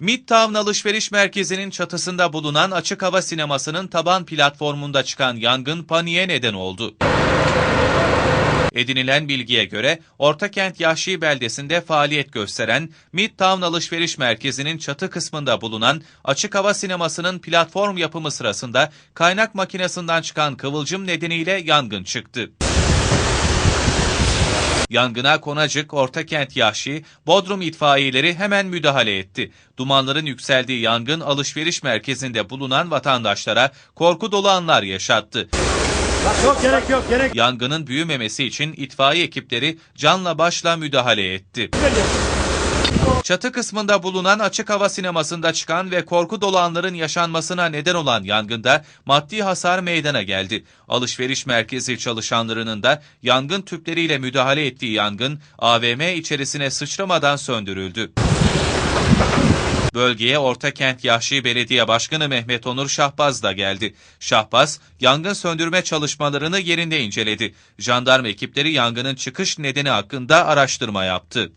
Midtown Alışveriş Merkezi'nin çatısında bulunan açık hava sinemasının taban platformunda çıkan yangın paniğe neden oldu. Edinilen bilgiye göre Ortakent Yahşi beldesinde faaliyet gösteren Midtown Alışveriş Merkezi'nin çatı kısmında bulunan açık hava sinemasının platform yapımı sırasında kaynak makinesinden çıkan kıvılcım nedeniyle yangın çıktı. Yangına Konacık, Ortakent Yahşi, Bodrum itfaiyeleri hemen müdahale etti. Dumanların yükseldiği yangın alışveriş merkezinde bulunan vatandaşlara korku dolu anlar yaşattı. Yok gerek yok gerek. Yangının büyümemesi için itfaiye ekipleri canla başla müdahale etti. Çatı kısmında bulunan açık hava sinemasında çıkan ve korku dolu anların yaşanmasına neden olan yangında maddi hasar meydana geldi. Alışveriş merkezi çalışanlarının da yangın tüpleriyle müdahale ettiği yangın AVM içerisine sıçramadan söndürüldü. Bölgeye Ortakent Yahşi Belediye Başkanı Mehmet Onur Şahbaz da geldi. Şahbaz, yangın söndürme çalışmalarını yerinde inceledi. Jandarma ekipleri yangının çıkış nedeni hakkında araştırma yaptı.